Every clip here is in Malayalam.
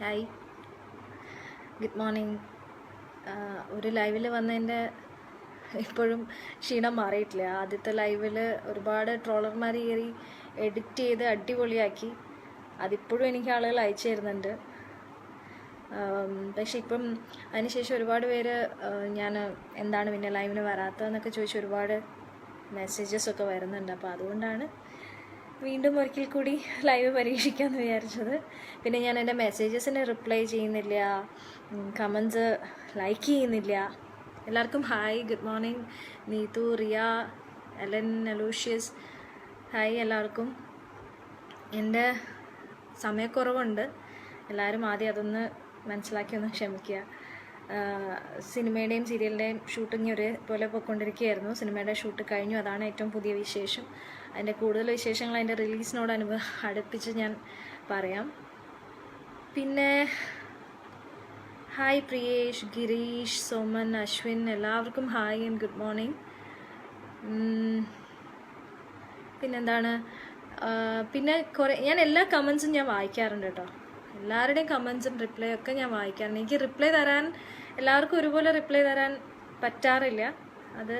ഹായ് ഗുഡ് മോർണിംഗ് ഒരു ലൈവിൽ വന്നതിന്റെ ഇപ്പോഴും ക്ഷീണം മാറിയിട്ടില്ല. ആദ്യത്തെ ലൈവിൽ ഒരുപാട് ട്രോളർമാർ കയറി എഡിറ്റ് ചെയ്ത് അടിപൊളിയാക്കി. അതിപ്പോഴും എനിക്ക് ആളുകൾ അയച്ചു തരുന്നുണ്ട്. പക്ഷെ ഇപ്പം അതിനുശേഷം ഒരുപാട് പേര് ഞാൻ എന്താണ് പിന്നെ ലൈവിന് വരാത്തതെന്നൊക്കെ ചോദിച്ച് ഒരുപാട് മെസ്സേജസ് ഒക്കെ വരുന്നുണ്ട്. അപ്പോൾ അതുകൊണ്ടാണ് വീണ്ടും ഒരിക്കൽ കൂടി ലൈവ് പരീക്ഷിക്കാമെന്ന് വിചാരിച്ചത്. പിന്നെ ഞാൻ എന്റെ മെസ്സേജസിന് റിപ്ലൈ ചെയ്യുന്നില്ല. കമൻസ് ലൈക്ക് ചെയ്യുന്നില്ല. എല്ലാവർക്കും hi good morning Neethu Riya Ellen Aloysius hi എല്ലാവർക്കും. എന്റെ സമയക്കുറവുണ്ട്. എല്ലാവരും ആദ്യം അതൊന്ന് മനസ്സിലാക്കി ഒന്ന് ക്ഷമിക്കുക. സിനിമയുടെയും സീരിയലിന്റെയും ഷൂട്ടിംഗ് ഒരു പോലെ പോയിക്കൊണ്ടിരിക്കുകയായിരുന്നു. സിനിമയുടെ ഷൂട്ട് കഴിഞ്ഞു. അതാണ് ഏറ്റവും പുതിയ വിശേഷം. അതിന്റെ കൂടുതൽ വിശേഷങ്ങൾ അതിന്റെ റിലീസിനോട് അനുബ അടുപ്പിച്ച് ഞാൻ പറയാം. പിന്നെ ഹായ് പ്രിയേഷ് ഗിരീഷ് സോമൻ അശ്വിൻ എല്ലാവർക്കും ഹായ് ആൻഡ് ഗുഡ് മോർണിംഗ് പിന്നെന്താണ്? പിന്നെ കുറേ ഞാൻ എല്ലാ കമൻസും ഞാൻ വായിക്കാറുണ്ട് കേട്ടോ. എല്ലാവരുടെയും കമൻസും റിപ്ലൈ ഒക്കെ ഞാൻ വായിക്കാറുണ്ട്. എനിക്ക് റിപ്ലൈ തരാൻ എല്ലാവർക്കും ഒരുപോലെ റിപ്ലൈ തരാൻ പറ്റാറില്ല. അത്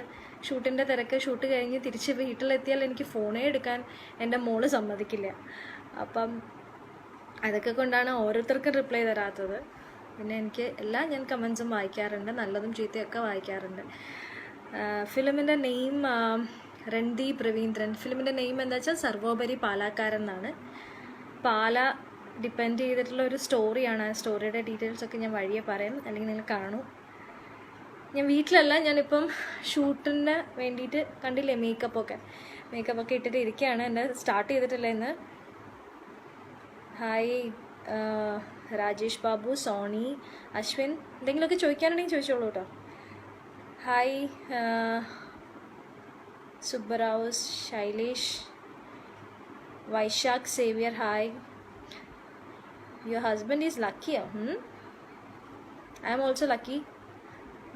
ഷൂട്ടിന്റെ തിരക്ക് ഷൂട്ട് കഴിഞ്ഞ് തിരിച്ച് വീട്ടിലെത്തിയാൽ എനിക്ക് ഫോണേ എടുക്കാൻ എന്റെ മോൾ സമ്മതിക്കില്ല. അപ്പം അതൊക്കെ കൊണ്ടാണ് ഓരോരുത്തർക്കും റിപ്ലൈ തരാത്തത്. പിന്നെ എനിക്ക് എല്ലാ ഞാൻ കമൻസും വായിക്കാറുണ്ട്. നല്ലതും ചീത്തയൊക്കെ വായിക്കാറുണ്ട്. ഫിലിമിന്റെ നെയിം രൺദീപ് രവീന്ദ്രൻ. ഫിലിമിന്റെ നെയിം എന്താ വെച്ചാൽ സർവോപരി പാലാക്കാരൻ എന്നാണ്. പാല ഡിപ്പെൻഡ് ചെയ്തിട്ടുള്ള ഒരു സ്റ്റോറിയാണ്. ആ സ്റ്റോറിയുടെ ഡീറ്റെയിൽസ് ഒക്കെ ഞാൻ വഴിയെ പറയാം. അല്ലെങ്കിൽ നിങ്ങൾ കാണൂ. ഞാൻ വീട്ടിലല്ല ഞാനിപ്പം ഷൂട്ടിന് വേണ്ടിയിട്ട് കണ്ടില്ലേ മേക്കപ്പ് ഒക്കെ മേക്കപ്പ് ഒക്കെ ഇട്ടിട്ട് ഇരിക്കുകയാണ് എന്റെ സ്റ്റാർട്ട് ചെയ്തിട്ടില്ല ഇന്ന്. ഹായ് രാജേഷ് ബാബു സോണി അശ്വിൻ. എന്തെങ്കിലുമൊക്കെ ചോദിക്കാനുണ്ടെങ്കിൽ ചോദിച്ചോളൂ കേട്ടോ. Hi Subbarao Shailesh Vaishakh Xavier. Hi your husband is ലക്കിയോ I'm also lucky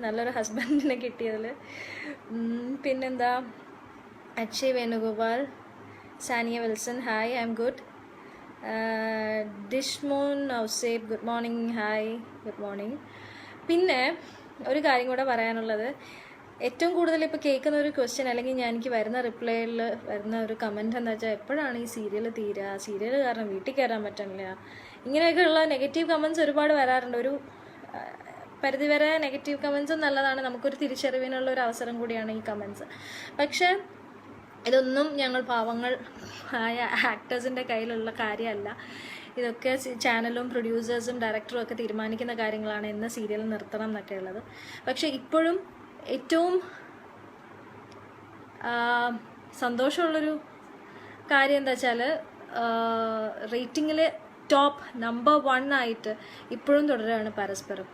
നല്ലൊരു ഹസ്ബൻഡിനെ കിട്ടിയതിൽ പിന്നെന്താ? Akshay Venugopal Sania Wilson hi I'm good Dishmon Ouseph good morning hi good morning പിന്നെ ഒരു കാര്യം കൂടെ പറയാനുള്ളത്. ഏറ്റവും കൂടുതൽ ഇപ്പോൾ കേൾക്കുന്ന ഒരു ക്വസ്റ്റ്യൻ അല്ലെങ്കിൽ ഞാൻ എനിക്ക് വരുന്ന റിപ്ലൈയിൽ വരുന്ന ഒരു കമന്റ് എന്താ വെച്ചാൽ എപ്പോഴാണ് ഈ സീരിയൽ തീരുക സീരിയൽ കാരണം വീട്ടിൽ കയറാൻ പറ്റണില്ല. ഇങ്ങനെയൊക്കെയുള്ള നെഗറ്റീവ് കമൻസ് ഒരുപാട് വരാറുണ്ട്. ഒരു പരിധിവരെ നെഗറ്റീവ് കമൻസും നല്ലതാണ്. നമുക്കൊരു തിരിച്ചറിവിനുള്ള ഒരു അവസരം കൂടിയാണ് ഈ കമൻസ് പക്ഷേ ഇതൊന്നും ഞങ്ങൾ പാവങ്ങൾ ആയ ആക്ടേഴ്സിന്റെ കയ്യിലുള്ള കാര്യമല്ല. ഇതൊക്കെ ചാനലും പ്രൊഡ്യൂസേഴ്സും ഡയറക്ടറും ഒക്കെ തീരുമാനിക്കുന്ന കാര്യങ്ങളാണ് എന്ന് സീരിയൽ നിർത്തണം എന്നൊക്കെ ഉള്ളത്. പക്ഷേ ഇപ്പോഴും ഏറ്റവും സന്തോഷമുള്ളൊരു കാര്യം എന്താ വെച്ചാൽ റേറ്റിങ്ങിൽ ടോപ്പ് നമ്പർ വൺ ആയിട്ട് ഇപ്പോഴും തുടരുകയാണ് പരസ്പരം.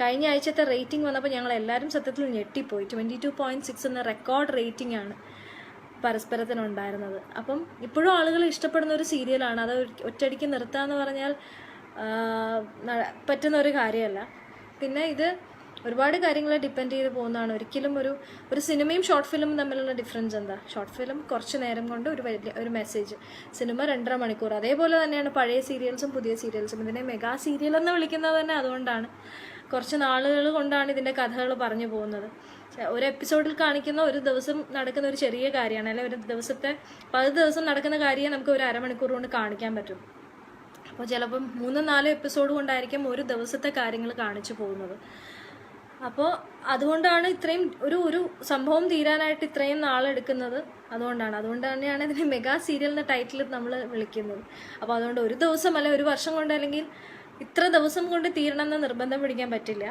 കഴിഞ്ഞ ആഴ്ചത്തെ റേറ്റിംഗ് വന്നപ്പോൾ ഞങ്ങൾ എല്ലാവരും സത്യത്തിൽ ഞെട്ടിപ്പോയി. ട്വന്റി ടു പോയിന്റ് സിക്സ് എന്ന റെക്കോർഡ് റേറ്റിംഗ് ആണ് പരസ്പരത്തിനുണ്ടായിരുന്നത്. അപ്പം ഇപ്പോഴും ആളുകൾ ഇഷ്ടപ്പെടുന്ന ഒരു സീരിയലാണ്. അത് ഒറ്റ- ഒറ്റയടിക്ക് നിർത്താന്ന് പറഞ്ഞാൽ പറ്റുന്ന ഒരു കാര്യമല്ല. പിന്നെ ഇത് ഒരുപാട് കാര്യങ്ങൾ ഡിപ്പെൻഡ് ചെയ്ത് പോകുന്നതാണ്. ഒരിക്കലും ഒരു ഒരു സിനിമയും ഷോർട്ട് ഫിലിമും തമ്മിലുള്ള ഡിഫറൻസ് എന്താ? ഷോർട്ട് ഫിലിം കുറച്ച് നേരം കൊണ്ട് ഒരു വലിയ ഒരു മെസ്സേജ് സിനിമ രണ്ടര മണിക്കൂർ. അതേപോലെ തന്നെയാണ് പഴയ സീരിയൽസും പുതിയ സീരിയൽസും ഇതിനെ മെഗാ സീരിയൽ എന്ന് വിളിക്കുന്നത് തന്നെ അതുകൊണ്ടാണ്. കുറച്ച് നാളുകൾ കൊണ്ടാണ് ഇതിന്റെ കഥകൾ പറഞ്ഞു പോകുന്നത്. ഒരു എപ്പിസോഡിൽ കാണിക്കുന്ന ഒരു ദിവസം നടക്കുന്ന ഒരു ചെറിയ കാര്യമാണ്. അല്ലെങ്കിൽ ഒരു ദിവസത്തെ പത്ത് ദിവസം നടക്കുന്ന കാര്യം നമുക്ക് ഒരു അരമണിക്കൂർ കൊണ്ട് കാണിക്കാൻ പറ്റും. അപ്പോൾ ചിലപ്പം മൂന്നും നാലും എപ്പിസോഡ് കൊണ്ടായിരിക്കും ഒരു ദിവസത്തെ കാര്യങ്ങൾ കാണിച്ചു പോകുന്നത്. അപ്പോൾ അതുകൊണ്ടാണ് ഇത്രയും ഒരു ഒരു സംഭവം തീരാനായിട്ട് ഇത്രയും നാളെടുക്കുന്നത് അതുകൊണ്ടാണ്. അതുകൊണ്ട് തന്നെയാണ് ഇതിനെ മെഗാ സീരിയൽ എന്ന ടൈറ്റിൽ നമ്മൾ വിളിക്കുന്നത്. അപ്പോൾ അതുകൊണ്ട് ഒരു ദിവസം അല്ലെ ഒരു വർഷം കൊണ്ട് അല്ലെങ്കിൽ ഇത്ര ദിവസം കൊണ്ട് തീരണം എന്ന് നിർബന്ധം പിടിക്കാൻ പറ്റില്ല.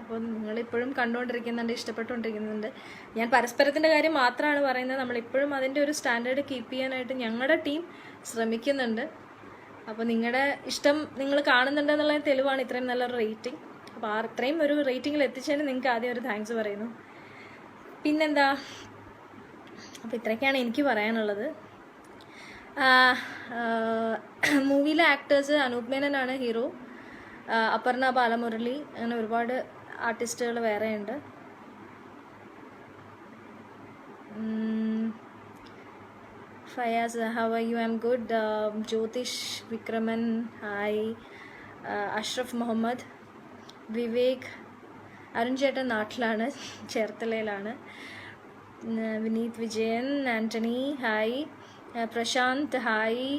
അപ്പോൾ നിങ്ങളിപ്പോഴും കണ്ടുകൊണ്ടിരിക്കുന്നുണ്ട് ഇഷ്ടപ്പെട്ടുകൊണ്ടിരിക്കുന്നുണ്ട്. ഞാൻ പരസ്പരത്തിന്റെ കാര്യം മാത്രമാണ് പറയുന്നത്. നമ്മളിപ്പോഴും അതിന്റെ ഒരു സ്റ്റാൻഡേർഡ് കീപ്പ് ചെയ്യാനായിട്ട് ഞങ്ങളുടെ ടീം ശ്രമിക്കുന്നുണ്ട്. അപ്പോൾ നിങ്ങളുടെ ഇഷ്ടം നിങ്ങൾ കാണുന്നുണ്ടെന്നുള്ള തെളിവാണ് ഇത്രയും നല്ലൊരു റേറ്റിംഗ്. അപ്പോൾ ആ ഇത്രയും ഒരു റേറ്റിംഗിൽ എത്തിച്ചതിന് നിങ്ങൾക്ക് ആദ്യം ഒരു താങ്ക്സ് പറയുന്നു. പിന്നെന്താ? അപ്പോൾ ഇത്രയൊക്കെയാണ് എനിക്ക് പറയാനുള്ളത്. മൂവിയിലെ ആക്ടേഴ്സ് അനൂപ് മേനനാണ് ഹീറോ. അപർണ ബാലമുരളി അങ്ങനെ ഒരുപാട് ആർട്ടിസ്റ്റുകൾ വേറെയുണ്ട്. Fayas how are you am good Jyothish Vikraman hi Ashraf Muhammad. Vivek Arun ചേട്ടൻ നാട്ടിലാണ് ചേർത്തലയിലാണ്. Vineeth Vijayan Antony hi. Prashanth hi.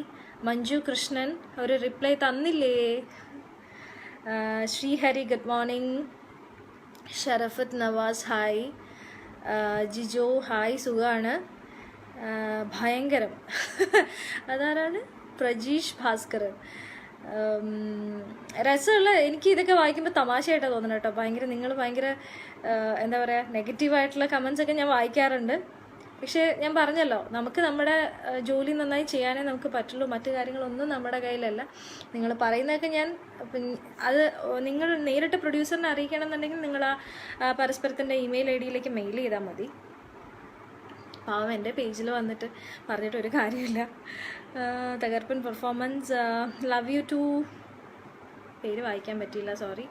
Manju Krishnan ഒരു റിപ്ലൈ തന്നില്ലേ? Sreehari good morning. Sharafath Navas hi. Jijo hi സുഖമാണ് ഭയങ്കരം. അതാരാണ്? പ്രജീഷ് ഭാസ്കർ ഉം, രസമുള്ള എനിക്ക് ഇതൊക്കെ വായിക്കുമ്പോൾ തമാശയായിട്ടാണ് തോന്നുന്നത് കേട്ടോ. ഭയങ്കര നിങ്ങൾ ഭയങ്കര എന്താ പറയുക നെഗറ്റീവായിട്ടുള്ള കമൻസ് ഒക്കെ ഞാൻ വായിക്കാറുണ്ട്. പക്ഷേ ഞാൻ പറഞ്ഞല്ലോ നമുക്ക് നമ്മുടെ ജോലി നന്നായി ചെയ്യാനേ നമുക്ക് പറ്റുള്ളൂ. മറ്റു കാര്യങ്ങളൊന്നും നമ്മുടെ കയ്യിലല്ല. നിങ്ങൾ പറയുന്നതൊക്കെ ഞാൻ അത് നിങ്ങൾ നേരിട്ട് പ്രൊഡ്യൂസറിനെ അറിയിക്കണം എന്നുണ്ടെങ്കിൽ നിങ്ങൾ ആ പരസ്പരത്തിന്റെ ഇമെയിൽ ഐ ഡിയിലേക്ക് മെയിൽ ചെയ്താൽ മതി. പാവം എന്റെ പേജിൽ വന്നിട്ട് പറഞ്ഞിട്ട് ഒരു കാര്യമില്ല. തകർപ്പൻ പെർഫോമൻസ് ലവ് യു ടു പേര് വായിക്കാൻ പറ്റിയില്ല സോറി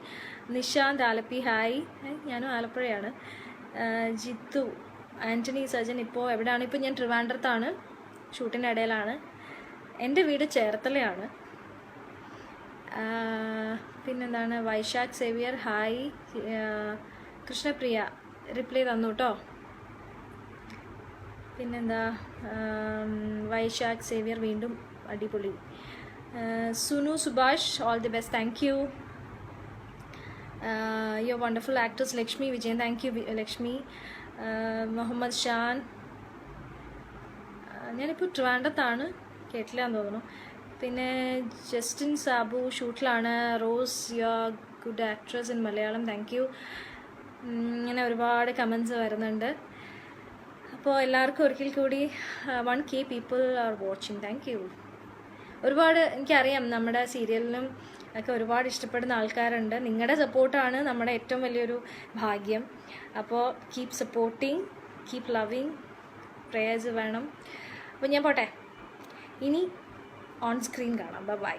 നിഷാന്ത് ആലപ്പി ഹായ് ഞാനും ആലപ്പുഴയാണ്. ജിത്തു ആന്റണി സജൻ ഇപ്പോൾ എവിടെയാണ്? ഇപ്പോൾ ഞാൻ ട്രിവാൻഡ്രത്താണ്. ഷൂട്ടിന്റെ ഇടയിലാണ്. എന്റെ വീട് ചേർത്തലയാണ്. പിന്നെന്താണ്? Vaishakh Xavier hi Krishnapriya reply തന്നു കേട്ടോ. പിന്നെന്താ വൈശാഖ് സേവിയർ വീണ്ടും അടിപൊളി. Sunu Subhash all the best thank you your wonderful actress Lakshmi Vijayan thank you Lakshmi. Muhammad Shan. ഞാനിപ്പോൾ ട്രിവാൻഡത്താണ്. കേട്ടില്ല എന്ന് തോന്നുന്നു. പിന്നെ Justin Sabu ഷൂട്ടിലാണ്. Rose your good actress in Malayalam. Thank you ഇങ്ങനെ ഒരുപാട് കമൻസ് വരുന്നുണ്ട്. അപ്പോൾ എല്ലാവർക്കും ഒരിക്കൽ കൂടി one K people are watching. Thank you. ഒരുപാട് എനിക്കറിയാം നമ്മുടെ സീരിയലിനും ഒക്കെ ഒരുപാട് ഇഷ്ടപ്പെടുന്ന ആൾക്കാരുണ്ട്. നിങ്ങളുടെ സപ്പോർട്ടാണ് നമ്മുടെ ഏറ്റവും വലിയൊരു ഭാഗ്യം. അപ്പോൾ keep supporting keep loving prayers വേണം. അപ്പോൾ ഞാൻ പോട്ടെ. ഇനി ഓൺ സ്ക്രീൻ കാണാം. ബൈ